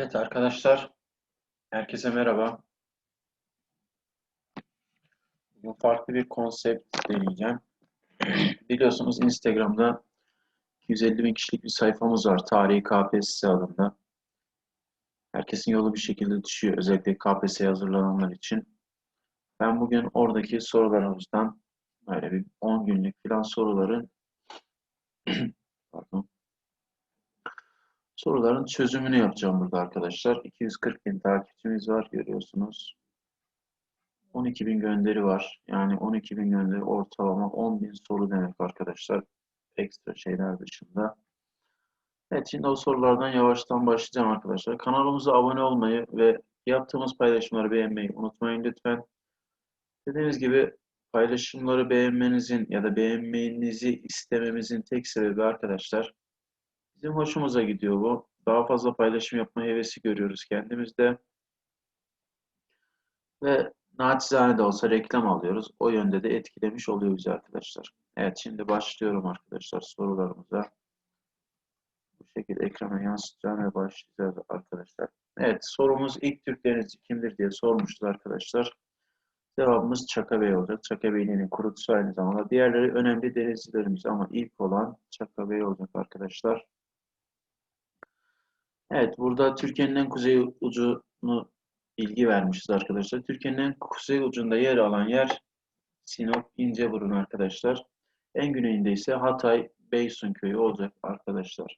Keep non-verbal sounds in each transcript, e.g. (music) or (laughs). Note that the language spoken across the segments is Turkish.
Evet arkadaşlar, herkese merhaba. Bugün farklı bir konsept deneyeceğim. (clears throat) Biliyorsunuz Instagram'da 250 bin kişilik bir sayfamız var. Tarihi KPSS adında. Herkesin yolu bir şekilde düşüyor. Özellikle KPSS'ye hazırlananlar için. Ben bugün oradaki sorularımızdan böyle bir 10 günlük falan soruların (clears throat) pardon, soruların çözümünü yapacağım burada arkadaşlar. 240 bin takipçimiz var görüyorsunuz. 12 bin gönderi var. Yani 12 bin gönderi ortalama 10 bin soru demek arkadaşlar. Ekstra şeyler dışında. Evet şimdi o sorulardan yavaştan başlayacağım arkadaşlar. Kanalımıza abone olmayı ve yaptığımız paylaşımları beğenmeyi unutmayın lütfen. Dediğimiz gibi paylaşımları beğenmenizin ya da beğenmenizi istememizin tek sebebi arkadaşlar bizim hoşumuza gidiyor bu. Daha fazla paylaşım yapma hevesi görüyoruz kendimizde. Ve naçizane de olsa reklam alıyoruz. O yönde de etkilemiş oluyor bizi arkadaşlar. Evet şimdi başlıyorum arkadaşlar sorularımıza. Bu şekilde ekrana yansıtacağım ve başlayacağız arkadaşlar. Evet sorumuz ilk Türk denizci kimdir diye sormuştur arkadaşlar. Cevabımız Çaka Bey olacak. Çaka Beyliğinin kurucusu aynı zamanda. Diğerleri önemli denizcilerimiz ama ilk olan Çaka Bey olacak arkadaşlar. Evet burada Türkiye'nin en kuzey ucunu bilgi vermişiz arkadaşlar. Türkiye'nin en kuzey ucunda yer alan yer Sinop İnceburun arkadaşlar. En güneyinde ise Hatay Beysun köyü olacak arkadaşlar.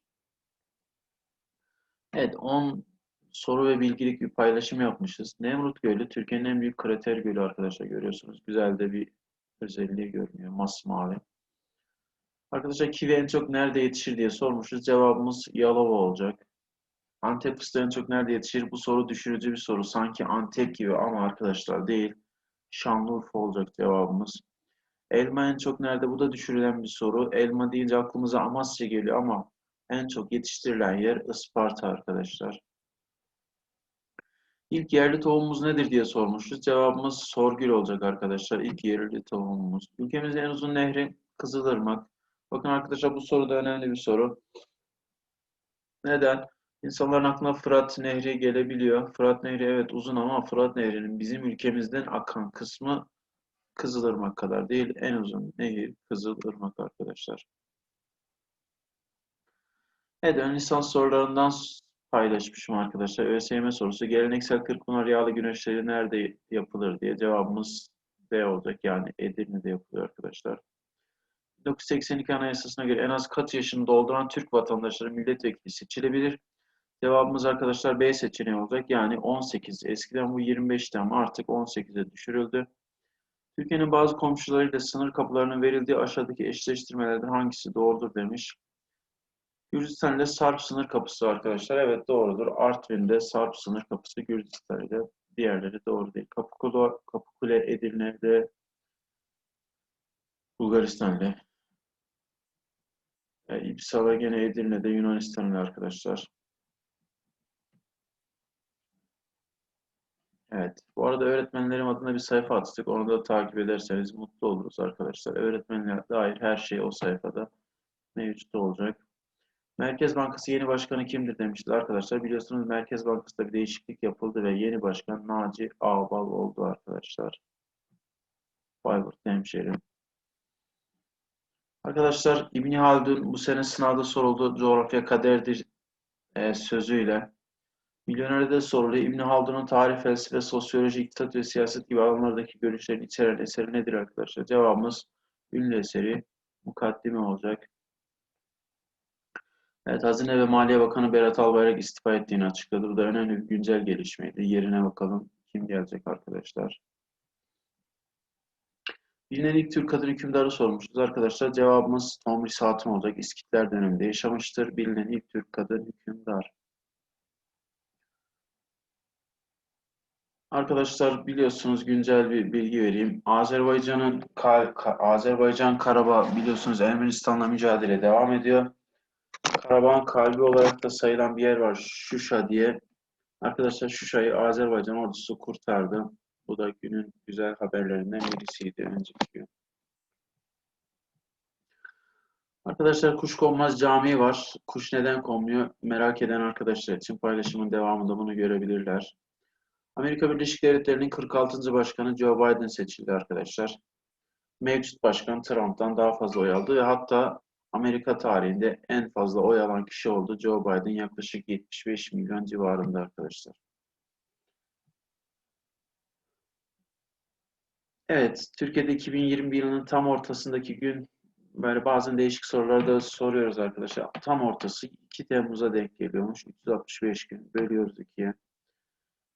Evet 10 soru ve bilgilik bir paylaşım yapmışız. Nemrut Gölü Türkiye'nin en büyük krater gölü arkadaşlar görüyorsunuz. Güzel de bir özelliği görünüyor. Masmavi. Arkadaşlar kivi en çok nerede yetişir diye sormuşuz. Cevabımız Yalova olacak. Antep fıstığı en çok nerede yetişir? Bu soru düşürücü bir soru. Sanki Antep gibi ama arkadaşlar değil. Şanlıurfa olacak cevabımız. Elma en çok nerede? Bu da düşürülen bir soru. Elma deyince aklımıza Amasya geliyor ama en çok yetiştirilen yer Isparta arkadaşlar. İlk yerli tohumumuz nedir diye sormuşuz. Cevabımız Sorgül olacak arkadaşlar. İlk yerli tohumumuz. Ülkemizin en uzun nehri Kızılırmak. Bakın arkadaşlar bu soru da önemli bir soru. Neden? İnsanların aklına Fırat Nehri gelebiliyor. Fırat Nehri evet uzun ama Fırat Nehri'nin bizim ülkemizden akan kısmı Kızılırmak kadar değil. En uzun nehir Kızılırmak arkadaşlar. Evet ön lisans sorularından paylaşmışım arkadaşlar. ÖSYM sorusu. Geleneksel Kırkpınar yağlı güneşleri nerede yapılır diye cevabımız B olacak. Yani Edirne'de yapılıyor arkadaşlar. 1982 Anayasası'na göre en az kaç yaşını dolduran Türk vatandaşları milletvekili seçilebilir? Cevabımız arkadaşlar B seçeneği olacak. Yani 18. Eskiden bu 25'ti ama artık 18'e düşürüldü. Türkiye'nin bazı komşularıyla sınır kapılarının verildiği aşağıdaki eşleştirmelerden hangisi doğrudur demiş. Gürcistan ile Sarp sınır kapısı arkadaşlar. Evet doğrudur. Artvin'de Sarp sınır kapısı Gürcistan ile diğerleri doğru değil. Kapıkule, Kapıkule Edirne'de Bulgaristan ile. E, İpsala gene Edirne'de Yunanistan ile arkadaşlar. Evet. Bu arada öğretmenlerim adına bir sayfa attık. Onu da takip ederseniz mutlu oluruz arkadaşlar. Öğretmenlere dair her şey o sayfada mevcut olacak. Merkez Bankası yeni başkanı kimdir demişler arkadaşlar. Biliyorsunuz Merkez Bankası'da bir değişiklik yapıldı ve yeni başkan Naci Ağbal oldu arkadaşlar. Bayburt hemşerim. Arkadaşlar İbni Haldun bu sene sınavda soruldu. Coğrafya kaderdir e, sözüyle. Milyonerde soruluyor. İbni Haldun'un tarih, felsefe, sosyoloji, iktisat ve siyaset gibi alanlardaki görüşlerini içeren eseri nedir arkadaşlar? Cevabımız ünlü eseri mukaddime olacak. Evet, Hazine ve Maliye Bakanı Berat Albayrak istifa ettiğini açıkladı. Bu da önemli bir güncel gelişmeydi. Yerine bakalım kim gelecek arkadaşlar. Bilinen ilk Türk kadın hükümdarı sormuşuz arkadaşlar. Cevabımız Tomris Hatun olacak. İskitler döneminde yaşamıştır. Bilinen ilk Türk kadın hükümdar. Arkadaşlar biliyorsunuz güncel bir bilgi vereyim. Azerbaycan'ın Azerbaycan Karabağ biliyorsunuz Ermenistan'la mücadele devam ediyor. Karabağ'ın kalbi olarak da sayılan bir yer var. Şuşa diye. Arkadaşlar Şuşa'yı Azerbaycan ordusu kurtardı. Bu da günün güzel haberlerinden birisiydi önceki gün. Arkadaşlar Kuşkonmaz Camii var. Kuş neden konmuyor? Merak eden arkadaşlar için paylaşımın devamında bunu görebilirler. Amerika Birleşik Devletleri'nin 46. Başkanı Joe Biden seçildi arkadaşlar. Mevcut başkan Trump'tan daha fazla oy aldı ve hatta Amerika tarihinde en fazla oy alan kişi oldu. Joe Biden yaklaşık 75 milyon civarında arkadaşlar. Evet, Türkiye'de 2021 yılının tam ortasındaki gün böyle bazen değişik sorular da soruyoruz arkadaşlar. Tam ortası 2 Temmuz'a denk geliyormuş. 365 gün bölüyoruz ikiye.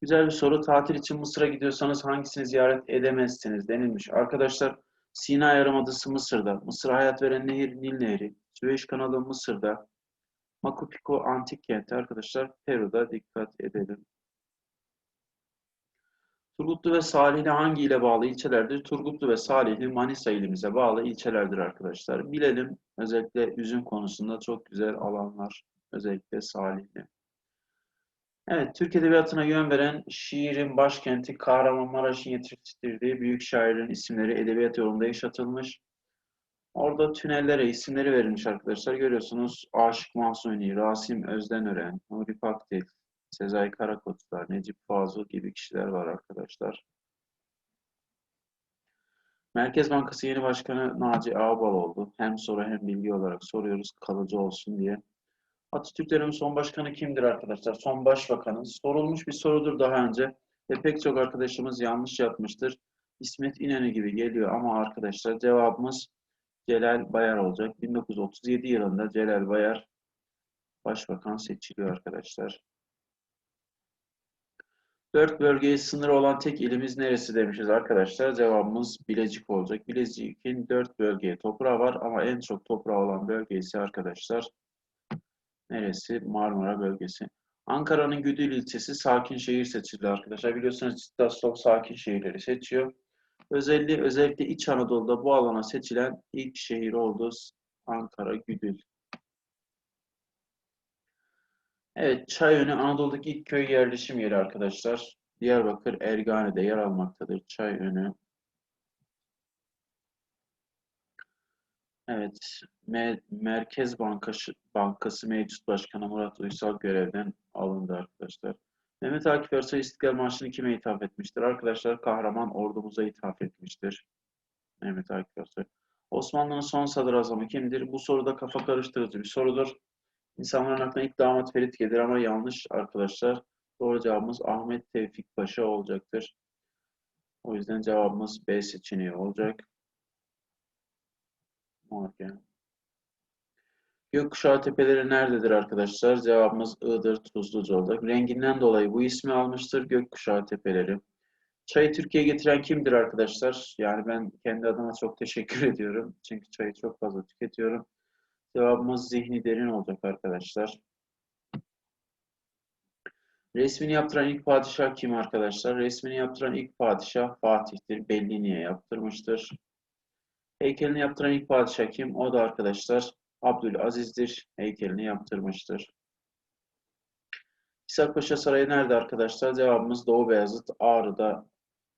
Güzel bir soru. Tatil için Mısır'a gidiyorsanız hangisini ziyaret edemezsiniz denilmiş. Arkadaşlar Sina Yarımadası Mısır'da. Mısır'a hayat veren nehir Nil Nehri. Süveyş Kanalı Mısır'da. Machu Picchu Antik Kenti arkadaşlar Peru'da dikkat edelim. Turgutlu ve Salihli hangi ile bağlı ilçelerdir? Turgutlu ve Salihli Manisa ilimize bağlı ilçelerdir arkadaşlar. Bilelim özellikle üzüm konusunda çok güzel alanlar. Özellikle Salihli. Evet, Türk Edebiyatı'na yön veren şiirin başkenti Kahramanmaraş'ın yetiştirdiği büyük şairlerin isimleri edebiyat yolunda yaşatılmış. Orada tünellere isimleri verilmiş arkadaşlar. Görüyorsunuz Aşık Mahsuni, Rasim Özdenören, Nuri Pakdil, Sezai Karakoçlar, Necip Fazıl gibi kişiler var arkadaşlar. Merkez Bankası yeni başkanı Naci Ağbal oldu. Hem soru hem bilgi olarak soruyoruz kalıcı olsun diye. Atatürk son başkanı kimdir arkadaşlar? Son başbakanı. Sorulmuş bir sorudur daha önce ve pek çok arkadaşımız yanlış yapmıştır. İsmet İnönü gibi geliyor ama arkadaşlar cevabımız Celal Bayar olacak. 1937 yılında Celal Bayar başbakan seçiliyor arkadaşlar. Dört bölgeye sınır olan tek ilimiz neresi demişiz arkadaşlar. Cevabımız Bilecik olacak. Bilecik'in dört bölgeye toprağı var ama en çok toprağı olan bölge ise arkadaşlar neresi? Marmara bölgesi. Ankara'nın Güdül ilçesi sakin şehir seçildi arkadaşlar. Biliyorsunuz Cittaslov sakin şehirleri seçiyor. Özelliği özellikle İç Anadolu'da bu alana seçilen ilk şehir oldu Ankara Güdül. Evet, Çayönü Anadolu'daki ilk köy yerleşim yeri arkadaşlar. Diyarbakır Ergane'de yer almaktadır Çayönü. Evet, Me Merkez Bankası, Bankası mevcut başkanı Murat Uysal görevden alındı arkadaşlar. Mehmet Akif Ersoy İstiklal Marşı'nı kime ithaf etmiştir? Arkadaşlar kahraman ordumuza ithaf etmiştir. Mehmet Akif Ersoy. Osmanlı'nın son sadrazamı kimdir? Bu soruda kafa karıştırıcı bir sorudur. İnsanların aklına ilk damat Ferit gelir ama yanlış arkadaşlar. Doğru cevabımız Ahmet Tevfik Paşa olacaktır. O yüzden cevabımız B seçeneği olacak. Morgan. Gökkuşağı tepeleri nerededir arkadaşlar? Cevabımız Iğdır, Tuzluca olacak. Renginden dolayı bu ismi almıştır Gökkuşağı tepeleri. Çayı Türkiye'ye getiren kimdir arkadaşlar? Yani ben kendi adıma çok (laughs) teşekkür ediyorum. Çünkü çayı çok fazla tüketiyorum. Cevabımız zihni derin olacak arkadaşlar. Resmini yaptıran ilk padişah kim arkadaşlar? Resmini yaptıran ilk padişah Fatih'tir. Belli niye yaptırmıştır. Heykelini yaptıran ilk padişah kim? O da arkadaşlar Abdülaziz'dir. Heykelini yaptırmıştır. İshak Paşa Sarayı nerede arkadaşlar? Cevabımız Doğu Beyazıt Ağrı'da.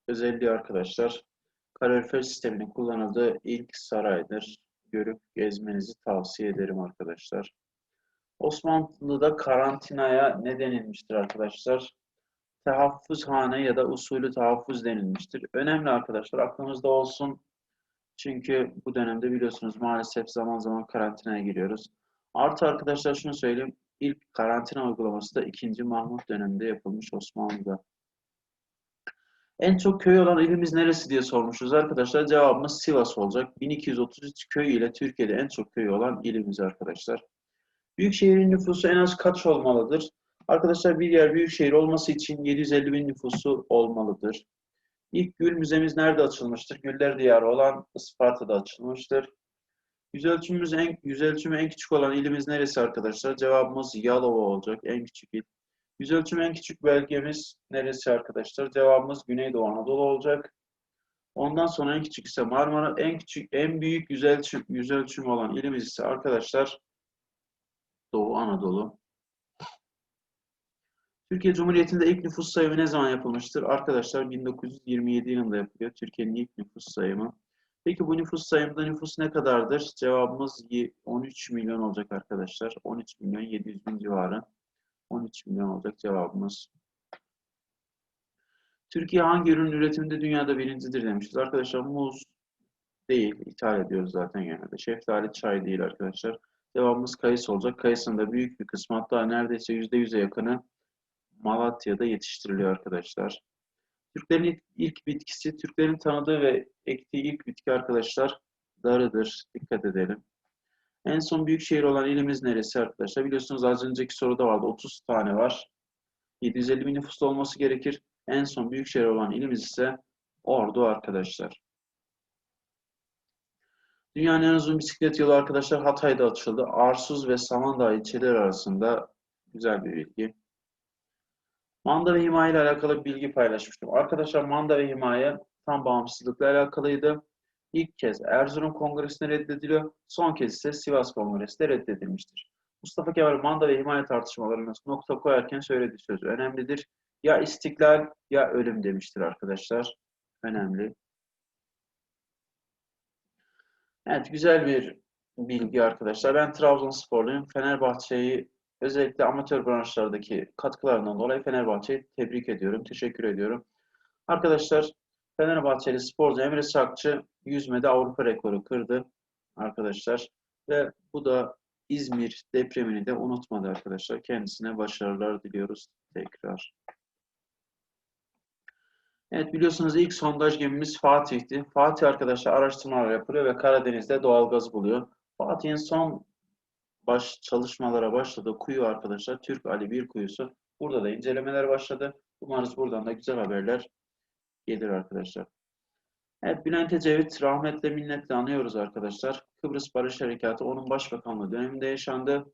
Özelliği arkadaşlar kalorifer sisteminin kullanıldığı ilk saraydır. Görüp gezmenizi tavsiye ederim arkadaşlar. Osmanlı'da karantinaya ne denilmiştir arkadaşlar? Tehaffuzhane ya da usulü tahaffuz denilmiştir. Önemli arkadaşlar aklımızda olsun. Çünkü bu dönemde biliyorsunuz maalesef zaman zaman karantinaya giriyoruz. Artı arkadaşlar şunu söyleyeyim. İlk karantina uygulaması da 2. Mahmut döneminde yapılmış Osmanlı'da. En çok köy olan ilimiz neresi diye sormuşuz arkadaşlar. Cevabımız Sivas olacak. 1233 köy ile Türkiye'de en çok köy olan ilimiz arkadaşlar. Büyükşehirin nüfusu en az kaç olmalıdır? Arkadaşlar bir yer büyükşehir olması için 750 bin nüfusu olmalıdır. İlk gül müzemiz nerede açılmıştır? Güller diyarı olan Isparta'da açılmıştır. Yüz ölçümümüz en, yüz ölçümü en küçük olan ilimiz neresi arkadaşlar? Cevabımız Yalova olacak. En küçük il. Yüz ölçümü en küçük bölgemiz neresi arkadaşlar? Cevabımız Güneydoğu Anadolu olacak. Ondan sonra en küçük ise Marmara. En küçük, en büyük yüz ölçüm, yüz ölçümü olan ilimiz ise arkadaşlar Doğu Anadolu. Türkiye Cumhuriyeti'nde ilk nüfus sayımı ne zaman yapılmıştır? Arkadaşlar 1927 yılında yapılıyor. Türkiye'nin ilk nüfus sayımı. Peki bu nüfus sayımında nüfus ne kadardır? Cevabımız y- 13 milyon olacak arkadaşlar. 13 milyon 700 bin civarı. 13 milyon olacak cevabımız. Türkiye hangi ürün üretiminde dünyada birincidir demişiz. Arkadaşlar muz değil. ithal ediyoruz zaten genelde. Şeftali, çay değil arkadaşlar. Cevabımız kayısı olacak. Kayısının da büyük bir kısmı hatta neredeyse %100'e yakını Malatya'da yetiştiriliyor arkadaşlar. Türklerin ilk, bitkisi, Türklerin tanıdığı ve ektiği ilk bitki arkadaşlar darıdır. Dikkat edelim. En son büyük şehir olan ilimiz neresi arkadaşlar? Biliyorsunuz az önceki soruda vardı. 30 tane var. 750 bin nüfuslu olması gerekir. En son büyük şehir olan ilimiz ise Ordu arkadaşlar. Dünyanın en uzun bisiklet yolu arkadaşlar Hatay'da açıldı. Arsuz ve Samandağ ilçeleri arasında güzel bir bilgi. Manda ve himaye ile alakalı bir bilgi paylaşmıştım. Arkadaşlar manda ve himaye tam bağımsızlıkla alakalıydı. İlk kez Erzurum Kongresi'nde reddediliyor. Son kez ise Sivas Kongresi'nde reddedilmiştir. Mustafa Kemal manda ve himaye tartışmalarına nokta koyarken söylediği söz önemlidir. Ya istiklal ya ölüm demiştir arkadaşlar. Önemli. Evet güzel bir bilgi arkadaşlar. Ben Trabzonsporluyum. Fenerbahçe'yi özellikle amatör branşlardaki katkılarından dolayı Fenerbahçe'yi tebrik ediyorum. Teşekkür ediyorum. Arkadaşlar Fenerbahçeli sporcu Emre Sakçı yüzmede Avrupa rekoru kırdı arkadaşlar. Ve bu da İzmir depremini de unutmadı arkadaşlar. Kendisine başarılar diliyoruz tekrar. Evet biliyorsunuz ilk sondaj gemimiz Fatih'ti. Fatih arkadaşlar araştırmalar yapıyor ve Karadeniz'de doğalgaz buluyor. Fatih'in son baş çalışmalara başladığı kuyu arkadaşlar Türk Ali bir kuyusu. Burada da incelemeler başladı. Umarız buradan da güzel haberler gelir arkadaşlar. Evet Bülent Ecevit rahmetle minnetle anıyoruz arkadaşlar. Kıbrıs Barış Harekatı onun başbakanlığı döneminde yaşandı.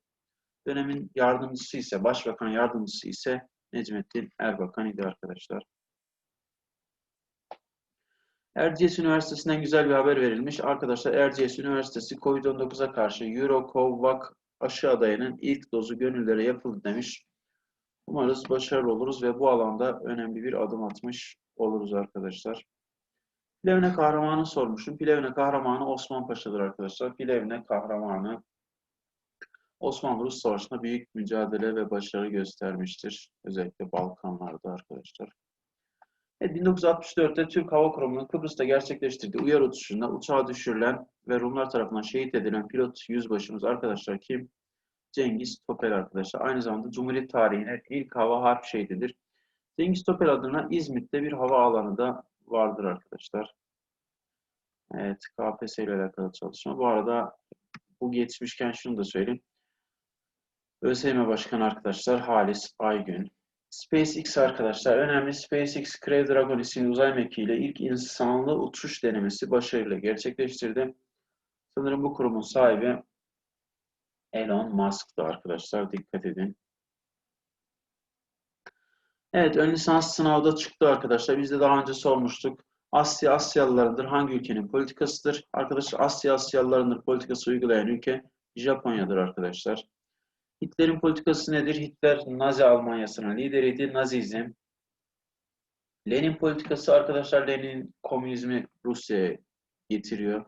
Dönemin yardımcısı ise, başbakan yardımcısı ise Necmettin Erbakan idi arkadaşlar. Erciyes Üniversitesi'nden güzel bir haber verilmiş. Arkadaşlar Erciyes Üniversitesi COVID-19'a karşı Eurocovac aşı adayının ilk dozu gönüllere yapıldı demiş. Umarız başarılı oluruz ve bu alanda önemli bir adım atmış oluruz arkadaşlar. Plevne kahramanı sormuşum. Plevne kahramanı Osman Paşa'dır arkadaşlar. Plevne kahramanı Osmanlı-Rus Savaşı'nda büyük mücadele ve başarı göstermiştir. Özellikle Balkanlarda arkadaşlar. Evet, 1964'te Türk Hava Kurumu'nun Kıbrıs'ta gerçekleştirdiği uyarı uçuşunda uçağa düşürülen ve Rumlar tarafından şehit edilen pilot yüzbaşımız arkadaşlar kim? Cengiz Topel arkadaşlar. Aynı zamanda Cumhuriyet tarihine ilk hava harp şehididir. Cengiz Topel adına İzmit'te bir hava alanı da vardır arkadaşlar. Evet, KPSS ile alakalı çalışma. Bu arada bu geçmişken şunu da söyleyeyim. ÖSYM Başkanı arkadaşlar Halis Aygün. SpaceX arkadaşlar önemli SpaceX Crew Dragon isimli uzay mekiğiyle ilk insanlı uçuş denemesi başarıyla gerçekleştirdi. Sanırım bu kurumun sahibi Elon Musk'tı arkadaşlar dikkat edin. Evet ön lisans sınavda çıktı arkadaşlar. Biz de daha önce sormuştuk. Asya Asyalılarındır hangi ülkenin politikasıdır? Arkadaşlar Asya Asyalılarındır politikası uygulayan ülke Japonya'dır arkadaşlar. Hitler'in politikası nedir? Hitler Nazi Almanyası'nın lideriydi. Nazizm. Lenin politikası arkadaşlar Lenin komünizmi Rusya'ya getiriyor.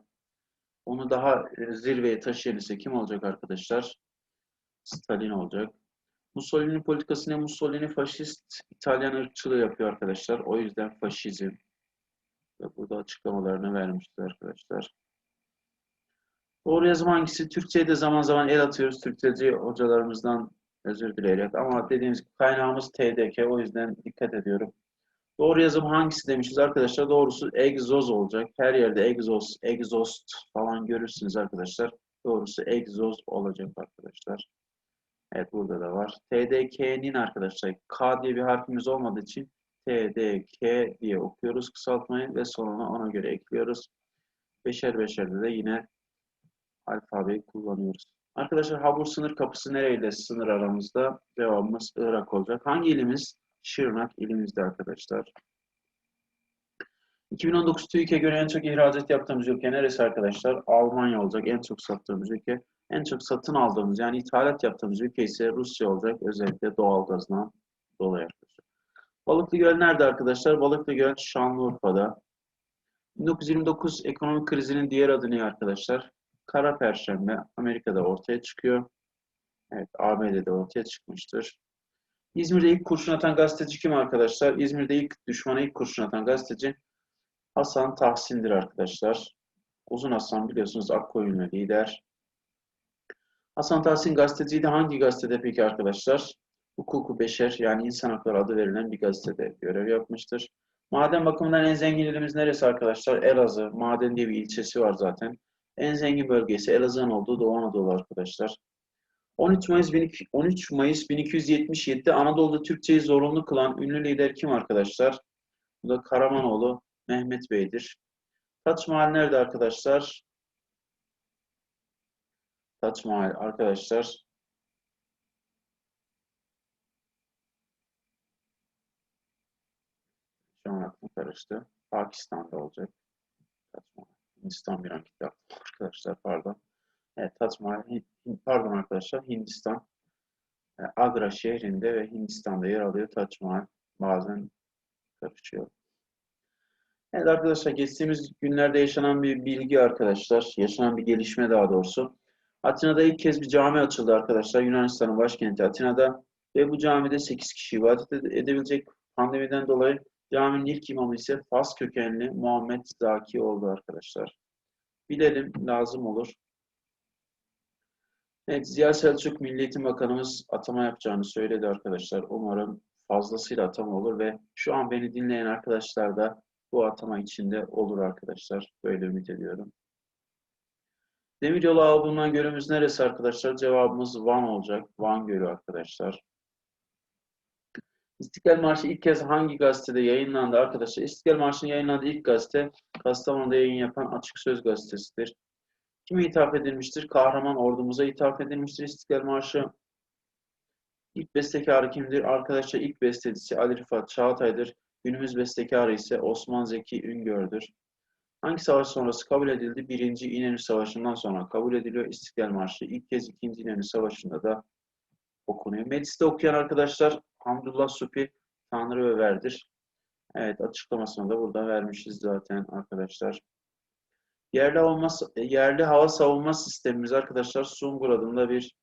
Onu daha zirveye taşıyan ise kim olacak arkadaşlar? Stalin olacak. Mussolini politikası ne? Mussolini faşist İtalyan ırkçılığı yapıyor arkadaşlar. O yüzden faşizm. Burada açıklamalarını vermiştir arkadaşlar. Doğru yazım hangisi? Türkçe'ye de zaman zaman el atıyoruz. Türkçeci hocalarımızdan özür dileyerek. Ama dediğimiz kaynağımız TDK. O yüzden dikkat ediyorum. Doğru yazım hangisi demişiz arkadaşlar. Doğrusu egzoz olacak. Her yerde egzoz, egzost falan görürsünüz arkadaşlar. Doğrusu egzoz olacak arkadaşlar. Evet burada da var. TDK'nin arkadaşlar K diye bir harfimiz olmadığı için TDK diye okuyoruz kısaltmayı ve sonuna ona göre ekliyoruz. Beşer beşerde de yine alfabeyi kullanıyoruz. Arkadaşlar Habur sınır kapısı nereyle sınır aramızda? Cevabımız Irak olacak. Hangi ilimiz? Şırnak ilimizde arkadaşlar. 2019 TÜİK'e göre en çok ihracat yaptığımız ülke neresi arkadaşlar? Almanya olacak. En çok sattığımız ülke. En çok satın aldığımız yani ithalat yaptığımız ülke ise Rusya olacak. Özellikle doğalgazdan dolayı arkadaşlar. Balıklı Göl nerede arkadaşlar? Balıklı Göl Şanlıurfa'da. 1929 ekonomik krizinin diğer adı ne arkadaşlar? Kara Perşembe Amerika'da ortaya çıkıyor. Evet, ABD'de ortaya çıkmıştır. İzmir'de ilk kurşun atan gazeteci kim arkadaşlar? İzmir'de ilk düşmana ilk kurşun atan gazeteci Hasan Tahsin'dir arkadaşlar. Uzun Hasan biliyorsunuz Akkoyunlu lider. Hasan Tahsin gazeteciydi. Hangi gazetede peki arkadaşlar? Hukuku Beşer yani insan hakları adı verilen bir gazetede görev yapmıştır. Maden bakımından en zengin ilimiz neresi arkadaşlar? Elazığ. Maden diye bir ilçesi var zaten. En zengin bölgesi Elazığ'ın olduğu Doğu Anadolu arkadaşlar. 13 Mayıs 13 Mayıs 1277'de Anadolu'da Türkçeyi zorunlu kılan ünlü lider kim arkadaşlar? Bu da Karamanoğlu Mehmet Bey'dir. Taç Mahal nerede arkadaşlar? Taç Mahal arkadaşlar. Şu an aklım karıştı. Pakistan'da olacak. Taç Mahal. Hindistan bir anket yaptım arkadaşlar pardon. Evet, Taç Mahal, pardon arkadaşlar Hindistan. E, Agra şehrinde ve Hindistan'da yer alıyor Taç. Bazen karışıyor. Evet arkadaşlar geçtiğimiz günlerde yaşanan bir bilgi arkadaşlar. Yaşanan bir gelişme daha doğrusu. Atina'da ilk kez bir cami açıldı arkadaşlar. Yunanistan'ın başkenti Atina'da. Ve bu camide 8 kişi ibadet edebilecek pandemiden dolayı caminin ilk imamı ise Fas kökenli Muhammed Zaki oldu arkadaşlar. Bilelim lazım olur. Evet, Ziya Selçuk Milli Eğitim Bakanımız atama yapacağını söyledi arkadaşlar. Umarım fazlasıyla atama olur ve şu an beni dinleyen arkadaşlar da bu atama içinde olur arkadaşlar. Böyle ümit ediyorum. Demiryolu ağı bulunan gölümüz neresi arkadaşlar? Cevabımız Van olacak. Van Gölü arkadaşlar. İstiklal Marşı ilk kez hangi gazetede yayınlandı arkadaşlar? İstiklal Marşı'nın yayınlandığı ilk gazete Kastamonu'da yayın yapan Açık Söz gazetesidir. Kime ithaf edilmiştir? Kahraman ordumuza ithaf edilmiştir İstiklal Marşı. İlk bestekarı kimdir? Arkadaşlar ilk bestecisi Ali Rıfat Çağatay'dır. Günümüz bestekarı ise Osman Zeki Üngör'dür. Hangi savaş sonrası kabul edildi? Birinci İnönü Savaşı'ndan sonra kabul ediliyor İstiklal Marşı. İlk kez ikinci İnönü Savaşı'nda da okunuyor. Mecliste okuyan arkadaşlar Hamdullah Supi Tanrı Över'dir. Evet açıklamasını da burada vermişiz zaten arkadaşlar. Yerli, hava, yerli hava savunma sistemimiz arkadaşlar Sungur adında bir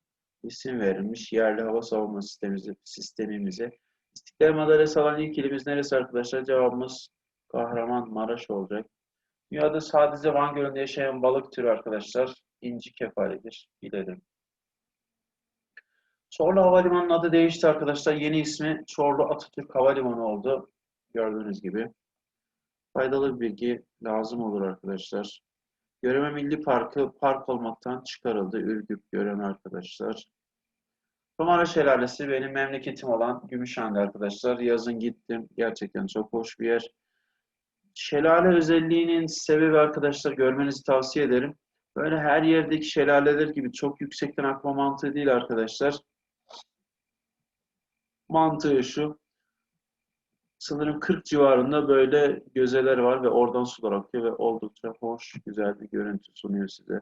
isim verilmiş. Yerli hava savunma sistemimize. sistemimize. İstiklal Madalyası alan ilk ilimiz neresi arkadaşlar? Cevabımız Kahramanmaraş olacak. Dünyada sadece Van Gölü'nde yaşayan balık türü arkadaşlar inci kefalidir. Bilelim. Çorlu Havalimanı'nın adı değişti arkadaşlar. Yeni ismi Çorlu Atatürk Havalimanı oldu. Gördüğünüz gibi. Faydalı bir bilgi lazım olur arkadaşlar. Göreme Milli Parkı park olmaktan çıkarıldı. Ürgüp Göreme arkadaşlar. Tomara Şelalesi benim memleketim olan Gümüşhane arkadaşlar. Yazın gittim. Gerçekten çok hoş bir yer. Şelale özelliğinin sebebi arkadaşlar görmenizi tavsiye ederim. Böyle her yerdeki şelaleler gibi çok yüksekten akma mantığı değil arkadaşlar. Mantığı şu. Sanırım 40 civarında böyle gözeler var ve oradan sular akıyor ve oldukça hoş, güzel bir görüntü sunuyor size.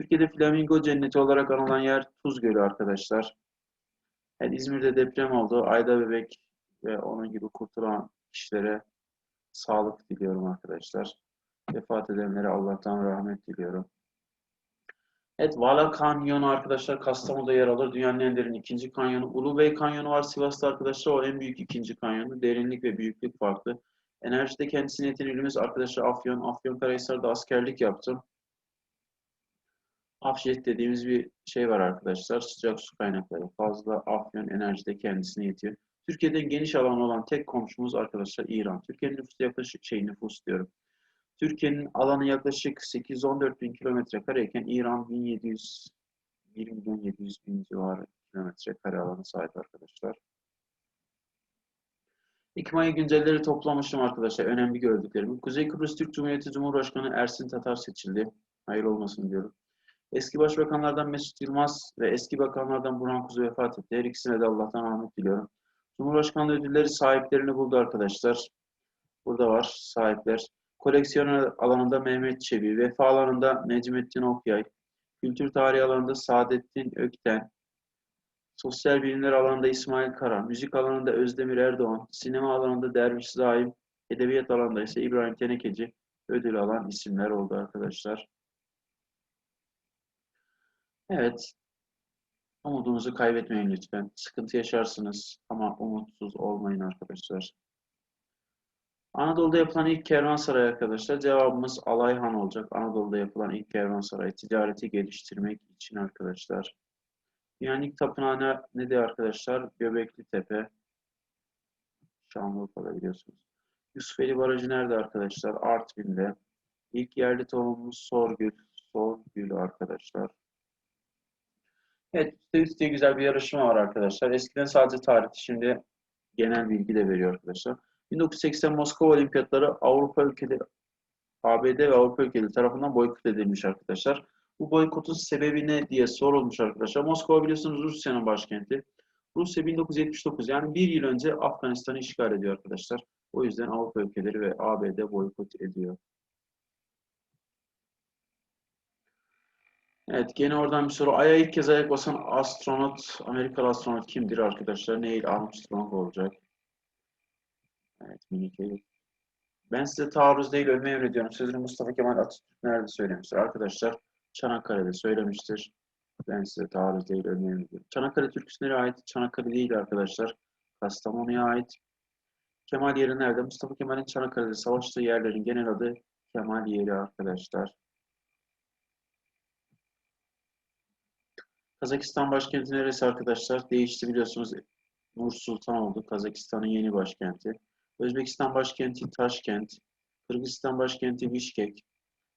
Türkiye'de flamingo cenneti olarak anılan yer Tuz Gölü arkadaşlar. Yani İzmir'de deprem oldu. Ayda Bebek ve onun gibi kurtulan kişilere sağlık diliyorum arkadaşlar. Vefat edenlere Allah'tan rahmet diliyorum. Evet, Vala Kanyonu arkadaşlar Kastamonu'da yer alır. Dünyanın en derin ikinci kanyonu. Ulubey Kanyonu var Sivas'ta arkadaşlar. O en büyük ikinci kanyonu. Derinlik ve büyüklük farklı. Enerjide kendisine yeten ilimiz arkadaşlar Afyon. Afyonkarahisar'da askerlik yaptım. Afjet dediğimiz bir şey var arkadaşlar. Sıcak su kaynakları. Fazla Afyon enerjide kendisine yetiyor. Türkiye'de geniş alan olan tek komşumuz arkadaşlar İran. Türkiye'nin nüfusu yaklaşık şey nüfus diyorum. Türkiye'nin alanı yaklaşık 814 bin kilometre kareyken İran 1700 1 milyon 700 bin civarı kilometre kare alanı sahip arkadaşlar. Ekim ayı güncelleri toplamışım arkadaşlar. Önemli gördüklerimi. Kuzey Kıbrıs Türk Cumhuriyeti Cumhurbaşkanı Ersin Tatar seçildi. Hayır olmasın diyorum. Eski başbakanlardan Mesut Yılmaz ve eski bakanlardan Burhan Kuzu vefat etti. Her ikisine de Allah'tan rahmet diliyorum. Cumhurbaşkanlığı ödülleri sahiplerini buldu arkadaşlar. Burada var sahipler. Koleksiyon alanında Mehmet Çebi, vefa alanında Necmettin Okyay, kültür tarihi alanında Saadettin Ökten, sosyal bilimler alanında İsmail Kara, müzik alanında Özdemir Erdoğan, sinema alanında Derviş Zaim, edebiyat alanında ise İbrahim Tenekeci ödül alan isimler oldu arkadaşlar. Evet. Umudunuzu kaybetmeyin lütfen. Sıkıntı yaşarsınız ama umutsuz olmayın arkadaşlar. Anadolu'da yapılan ilk kervansaray arkadaşlar. Cevabımız Alayhan olacak. Anadolu'da yapılan ilk kervansaray ticareti geliştirmek için arkadaşlar. Dünyanın ilk tapınağı ne, nedir arkadaşlar? Göbekli Tepe. Şanlıurfa'da biliyorsunuz. Yusufeli Barajı nerede arkadaşlar? Artvin'de. İlk yerli tohumumuz Sorgül. Sorgül arkadaşlar. Evet, üstte güzel bir yarışma var arkadaşlar. Eskiden sadece tarih, şimdi genel bilgi de veriyor arkadaşlar. 1980 Moskova Olimpiyatları Avrupa ülkeleri, ABD ve Avrupa ülkeleri tarafından boykot edilmiş arkadaşlar. Bu boykotun sebebi ne diye sorulmuş arkadaşlar. Moskova biliyorsunuz Rusya'nın başkenti. Rusya 1979 yani bir yıl önce Afganistan'ı işgal ediyor arkadaşlar. O yüzden Avrupa ülkeleri ve ABD boykot ediyor. Evet, gene oradan bir soru. Ay'a ilk kez ayak basan astronot, Amerikalı astronot kimdir arkadaşlar? Neil Armstrong olacak. Evet, minik Elif. Ben size taarruz değil ölmeyi emrediyorum. Sözünü Mustafa Kemal Atatürk nerede söylemiştir? Arkadaşlar Çanakkale'de söylemiştir. Ben size taarruz değil ölmeyi emrediyorum. Çanakkale türküsü nereye ait? Çanakkale değil arkadaşlar. Kastamonu'ya ait. Kemal yeri nerede? Mustafa Kemal'in Çanakkale'de savaştığı yerlerin genel adı Kemal yeri arkadaşlar. Kazakistan başkenti neresi arkadaşlar? Değişti biliyorsunuz. Nur Sultan oldu. Kazakistan'ın yeni başkenti. Özbekistan başkenti Taşkent. Kırgızistan başkenti Bişkek.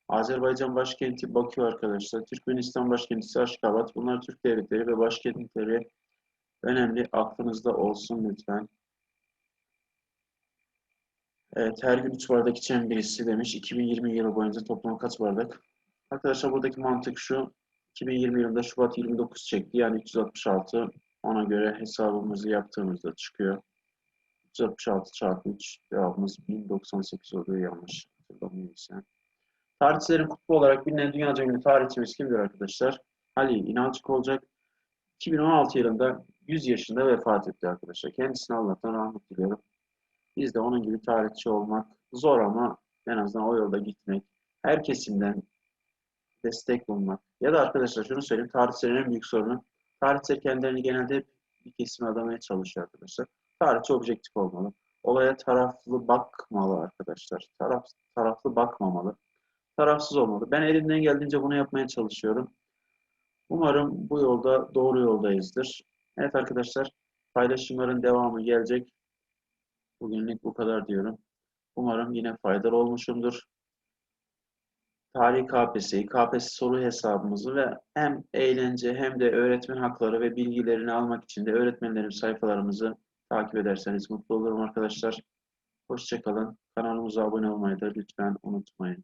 Azerbaycan başkenti Bakü arkadaşlar. Türkmenistan başkenti Aşkabat. Bunlar Türk devletleri ve başkentleri önemli. Aklınızda olsun lütfen. Evet, her gün 3 bardak içen birisi demiş. 2020 yılı boyunca toplam kaç bardak? Arkadaşlar buradaki mantık şu. 2020 yılında Şubat 29 çekti. Yani 366. Ona göre hesabımızı yaptığımızda çıkıyor. 366 çarpı 3 cevabımız 1098 oluyor yanlış hatırlamıyorsam. Tarihçilerin kutbu olarak bilinen dünyaca ünlü tarihçimiz kimdir arkadaşlar? Ali İnalcık olacak. 2016 yılında 100 yaşında vefat etti arkadaşlar. Kendisine Allah'tan rahmet diliyorum. Biz de onun gibi tarihçi olmak zor ama en azından o yolda gitmek, her kesimden destek bulmak. Ya da arkadaşlar şunu söyleyeyim, tarihçilerin en büyük sorunu, tarihçiler kendilerini genelde bir kesime adamaya çalışıyor arkadaşlar. Tarihçi objektif olmalı. Olaya taraflı bakmalı arkadaşlar. Taraf, taraflı bakmamalı. Tarafsız olmalı. Ben elimden geldiğince bunu yapmaya çalışıyorum. Umarım bu yolda doğru yoldayızdır. Evet arkadaşlar paylaşımların devamı gelecek. Bugünlük bu kadar diyorum. Umarım yine faydalı olmuşumdur. Tarih KPSS'yi, KPSS soru hesabımızı ve hem eğlence hem de öğretmen hakları ve bilgilerini almak için de öğretmenlerin sayfalarımızı takip ederseniz mutlu olurum arkadaşlar. Hoşçakalın. Kanalımıza abone olmayı da lütfen unutmayın.